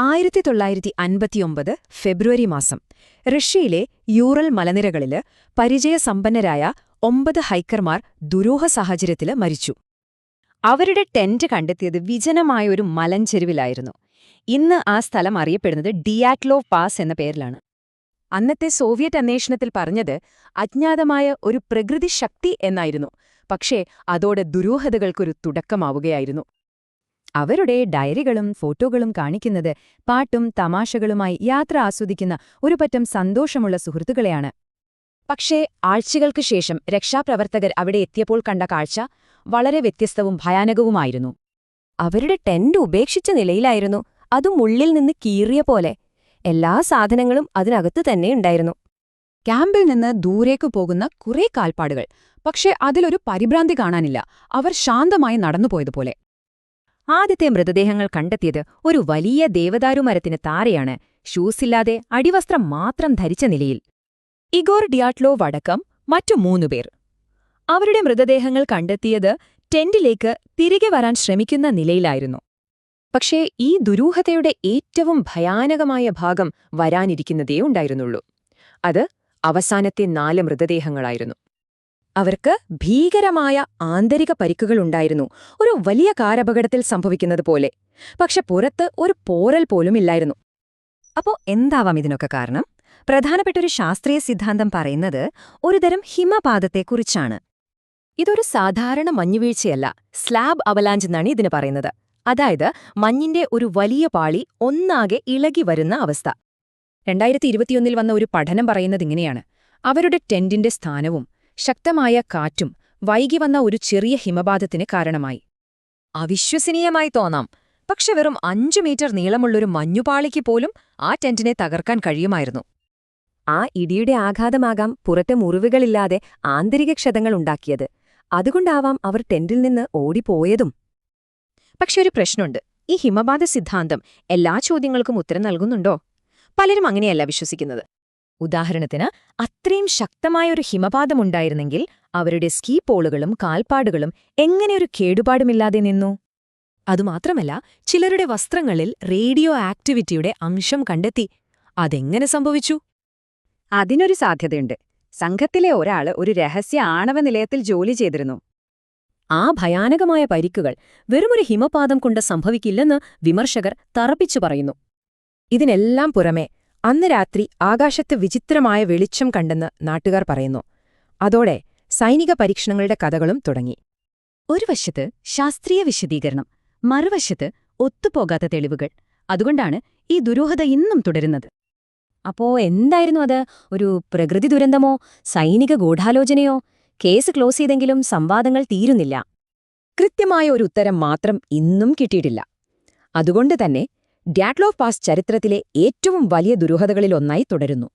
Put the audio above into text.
ആയിരത്തി തൊള്ളായിരത്തി അൻപത്തിയൊമ്പത് ഫെബ്രുവരി മാസം റഷ്യയിലെ യൂറൽ മലനിരകളിൽ പരിചയസമ്പന്നരായ ഒമ്പത് ഹൈക്കർമാർ ദുരൂഹ സാഹചര്യത്തിൽ മരിച്ചു. അവരുടെ ടെന്റ് കണ്ടെത്തിയത് വിജനമായ ഒരു മലഞ്ചെരുവിലായിരുന്നു. ഇന്ന് ആ സ്ഥലം അറിയപ്പെടുന്നത് ഡിയാറ്റ്ലോ പാസ് എന്ന പേരിലാണ്. അന്നത്തെ സോവിയറ്റ് അന്വേഷണത്തിൽ പറഞ്ഞത് അജ്ഞാതമായ ഒരു പ്രകൃതി ശക്തി എന്നായിരുന്നു പക്ഷേ അതോടെ ദുരൂഹതകൾക്കൊരു തുടക്കമാവുകയായിരുന്നു. അവരുടെ ഡയറികളും ഫോട്ടോകളും കാണിക്കുന്നത് പാട്ടും തമാശകളുമായി യാത്ര ആസ്വദിക്കുന്ന ഒരു പറ്റം സന്തോഷമുള്ള സുഹൃത്തുക്കളെയാണ്. പക്ഷേ ആഴ്ചകൾക്ക് ശേഷം രക്ഷാപ്രവർത്തകർ അവിടെ എത്തിയപ്പോൾ കണ്ട കാഴ്ച വളരെ വ്യത്യസ്തവും ഭയാനകവുമായിരുന്നു. അവരുടെ ടെന്റ് ഉപേക്ഷിച്ച നിലയിലായിരുന്നു. അതും ഉള്ളിൽ നിന്ന് കീറിയ പോലെ. എല്ലാ സാധനങ്ങളും അതിനകത്ത് തന്നെയുണ്ടായിരുന്നു ക്യാമ്പിൽ നിന്ന് ദൂരേക്കു പോകുന്ന കുറേ കാൽപ്പാടുകൾ. പക്ഷേ അതിലൊരു പരിഭ്രാന്തി കാണാനില്ല. അവർ ശാന്തമായി നടന്നുപോയതുപോലെ. ആദ്യത്തെ മൃതദേഹങ്ങൾ കണ്ടെത്തിയത് ഒരു വലിയ ദേവദാരുമരത്തിന് താരെയാണ് ഷൂസില്ലാതെ അടിവസ്ത്രം മാത്രം ധരിച്ച നിലയിൽ. ഇഗോർ ഡിയാട്ലോ വടക്കം മറ്റു മൂന്നുപേർ അവരുടെ മൃതദേഹങ്ങൾ കണ്ടെത്തിയത് ടെന്റിലേക്ക് തിരികെ വരാൻ ശ്രമിക്കുന്ന നിലയിലായിരുന്നു. പക്ഷേ ഈ ദുരൂഹതയുടെ ഏറ്റവും ഭയാനകമായ ഭാഗം വരാനിരിക്കുന്നതേ ഉണ്ടായിരുന്നുള്ളൂ. അത് അവസാനത്തെ നാല് മൃതദേഹങ്ങളായിരുന്നു. അവർക്ക് ഭീകരമായ ആന്തരിക പരിക്കുകളുണ്ടായിരുന്നു ഒരു വലിയ കാരപകടത്തിൽ സംഭവിക്കുന്നത് പോലെ. പക്ഷെ പുറത്ത് ഒരു പോരൽ പോലുമില്ലായിരുന്നു അപ്പോ എന്താവാം ഇതിനൊക്കെ കാരണം? പ്രധാനപ്പെട്ട ഒരു ശാസ്ത്രീയ സിദ്ധാന്തം പറയുന്നത് ഒരുതരം ഹിമപാതത്തെക്കുറിച്ചാണ് ഇതൊരു സാധാരണ മഞ്ഞുവീഴ്ചയല്ല സ്ലാബ് അവലാഞ്ച് എന്നാണ് ഇതിന് പറയുന്നത്. അതായത് മഞ്ഞിന്റെ ഒരു വലിയ പാളി ഒന്നാകെ ഇളകി വരുന്ന അവസ്ഥ. രണ്ടായിരത്തി ഇരുപത്തിയൊന്നിൽ വന്ന ഒരു പഠനം പറയുന്നതിങ്ങനെയാണ് അവരുടെ ടെന്റിന്റെ സ്ഥാനവും ശക്തമായ കാറ്റും വൈകി വന്ന ഒരു ചെറിയ ഹിമപാതത്തിന് കാരണമായി. അവിശ്വസനീയമായി തോന്നാം. പക്ഷെ വെറും അഞ്ചു മീറ്റർ നീളമുള്ളൊരു മഞ്ഞുപാളിക്ക് പോലും ആ ടെന്റിനെ തകർക്കാൻ കഴിയുമായിരുന്നു. ആ ഇടിയുടെ ആഘാതമാകാം പുറത്തെ മുറിവുകളില്ലാതെ ആന്തരിക ക്ഷതങ്ങൾ ഉണ്ടാക്കിയത്. അതുകൊണ്ടാവാം അവർ ടെന്റിൽ നിന്ന് ഓടിപ്പോയതും. പക്ഷെ ഒരു പ്രശ്നമുണ്ട്. ഈ ഹിമപാത സിദ്ധാന്തം എല്ലാ ചോദ്യങ്ങൾക്കും ഉത്തരം നൽകുന്നുണ്ടോ? പലരും അങ്ങനെയല്ല വിശ്വസിക്കുന്നത്. ഉദാഹരണത്തിന് അത്രയും ശക്തമായ ഒരു ഹിമപാതമുണ്ടായിരുന്നെങ്കിൽ അവരുടെ സ്കീ പോളുകളും കാൽപ്പാടുകളും എങ്ങനെയൊരു കേടുപാടുമില്ലാതെ നിന്നു? അതുമാത്രമല്ല ചിലരുടെ വസ്ത്രങ്ങളിൽ റേഡിയോ ആക്ടിവിറ്റിയുടെ അംശം കണ്ടെത്തി അതെങ്ങനെ സംഭവിച്ചു? അതിനൊരു സാധ്യതയുണ്ട്. സംഘത്തിലെ ഒരാൾ ഒരു രഹസ്യ ആണവ നിലയത്തിൽ ജോലി ചെയ്തിരുന്നു. ആ ഭയാനകമായ പരിക്കുകൾ വെറുമൊരു ഹിമപാതം കൊണ്ട് സംഭവിക്കില്ലെന്ന് വിമർശകർ തറപ്പിച്ചു പറയുന്നു. ഇതിനെല്ലാം പുറമെ അന്ന് രാത്രി ആകാശത്ത് വിചിത്രമായ വെളിച്ചം കണ്ടെന്ന് നാട്ടുകാർ പറയുന്നു. അതോടെ സൈനിക പരീക്ഷണങ്ങളുടെ കഥകളും തുടങ്ങി. ഒരു വശത്ത് ശാസ്ത്രീയ വിശദീകരണം മറുവശത്ത് ഒത്തുപോകാത്ത തെളിവുകൾ. അതുകൊണ്ടാണ് ഈ ദുരൂഹത ഇന്നും തുടരുന്നത്. അപ്പോ എന്തായിരുന്നു അത്? ഒരു പ്രകൃതി ദുരന്തമോ? സൈനിക ഗൂഢാലോചനയോ? കേസ് ക്ലോസ് ചെയ്തെങ്കിലും സംവാദങ്ങൾ തീരുന്നില്ല. കൃത്യമായ ഒരു ഉത്തരം മാത്രം ഇന്നും കിട്ടിയിട്ടില്ല. അതുകൊണ്ട് തന്നെ ഡ്യാറ്റ്ലോവ് പാസ് ചരിത്രത്തിലെ ഏറ്റവും വലിയ ദുരൂഹതകളിലൊന്നായി തുടരുന്നു.